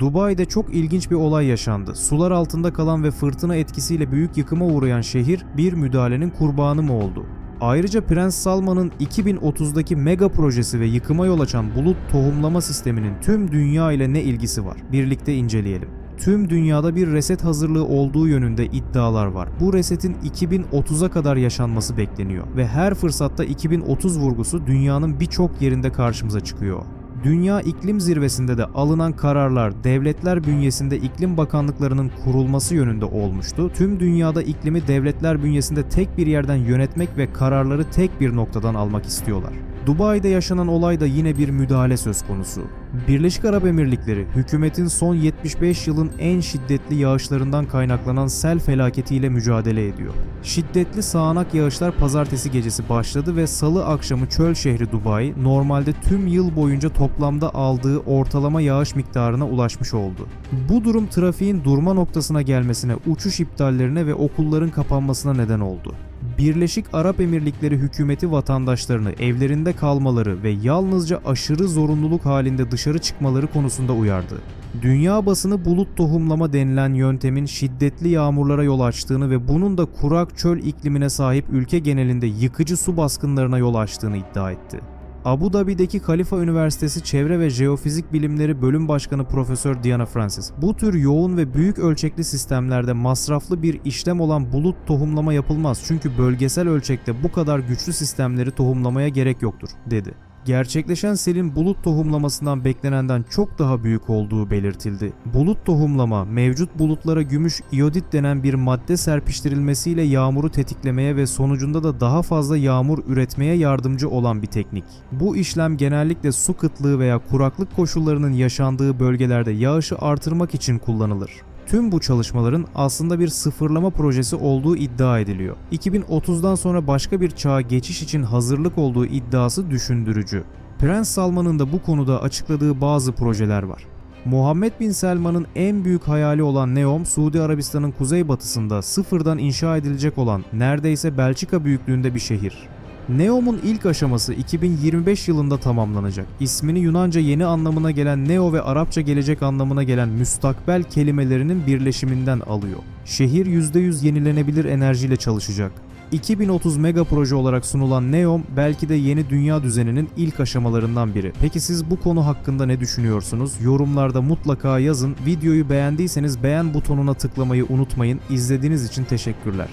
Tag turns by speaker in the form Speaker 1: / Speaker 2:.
Speaker 1: Dubai'de çok ilginç bir olay yaşandı. Sular altında kalan ve fırtına etkisiyle büyük yıkıma uğrayan şehir bir müdahalenin kurbanı mı oldu? Ayrıca Prens Salman'ın 2030'daki mega projesi ve yıkıma yol açan bulut tohumlama sisteminin tüm dünya ile ne ilgisi var? Birlikte inceleyelim. Tüm dünyada bir reset hazırlığı olduğu yönünde iddialar var. Bu resetin 2030'a kadar yaşanması bekleniyor ve her fırsatta 2030 vurgusu dünyanın birçok yerinde karşımıza çıkıyor. Dünya İklim Zirvesi'nde de alınan kararlar devletler bünyesinde iklim bakanlıklarının kurulması yönünde olmuştu. Tüm dünyada iklimi devletler bünyesinde tek bir yerden yönetmek ve kararları tek bir noktadan almak istiyorlar. Dubai'de yaşanan olayda yine bir müdahale söz konusu. Birleşik Arap Emirlikleri hükümetin son 75 yılın en şiddetli yağışlarından kaynaklanan sel felaketiyle mücadele ediyor. Şiddetli sağanak yağışlar pazartesi gecesi başladı ve salı akşamı çöl şehri Dubai normalde tüm yıl boyunca toplamda aldığı ortalama yağış miktarına ulaşmış oldu. Bu durum trafiğin durma noktasına gelmesine, uçuş iptallerine ve okulların kapanmasına neden oldu. Birleşik Arap Emirlikleri hükümeti vatandaşlarını evlerinde kalmaları ve yalnızca aşırı zorunluluk halinde dışarı çıkmaları konusunda uyardı. Dünya basını bulut tohumlama denilen yöntemin şiddetli yağmurlara yol açtığını ve bunun da kurak çöl iklimine sahip ülke genelinde yıkıcı su baskınlarına yol açtığını iddia etti. Abu Dhabi'deki Khalifa Üniversitesi Çevre ve Jeofizik Bilimleri Bölüm Başkanı Profesör Diana Francis, bu tür yoğun ve büyük ölçekli sistemlerde masraflı bir işlem olan bulut tohumlama yapılmaz çünkü bölgesel ölçekte bu kadar güçlü sistemleri tohumlamaya gerek yoktur, dedi. Gerçekleşen selin bulut tohumlamasından beklenenden çok daha büyük olduğu belirtildi. Bulut tohumlama, mevcut bulutlara gümüş iyodit denen bir madde serpiştirilmesiyle yağmuru tetiklemeye ve sonucunda da daha fazla yağmur üretmeye yardımcı olan bir teknik. Bu işlem genellikle su kıtlığı veya kuraklık koşullarının yaşandığı bölgelerde yağışı artırmak için kullanılır. Tüm bu çalışmaların aslında bir sıfırlama projesi olduğu iddia ediliyor. 2030'dan sonra başka bir çağa geçiş için hazırlık olduğu iddiası düşündürücü. Prens Salman'ın da bu konuda açıkladığı bazı projeler var. Muhammed Bin Selman'ın en büyük hayali olan Neom, Suudi Arabistan'ın kuzeybatısında sıfırdan inşa edilecek olan neredeyse Belçika büyüklüğünde bir şehir. Neom'un ilk aşaması 2025 yılında tamamlanacak. İsmini Yunanca yeni anlamına gelen Neo ve Arapça gelecek anlamına gelen müstakbel kelimelerinin birleşiminden alıyor. Şehir %100 yenilenebilir enerjiyle çalışacak. 2030 mega proje olarak sunulan Neom belki de yeni dünya düzeninin ilk aşamalarından biri. Peki siz bu konu hakkında ne düşünüyorsunuz? Yorumlarda mutlaka yazın. Videoyu beğendiyseniz beğen butonuna tıklamayı unutmayın. İzlediğiniz için teşekkürler.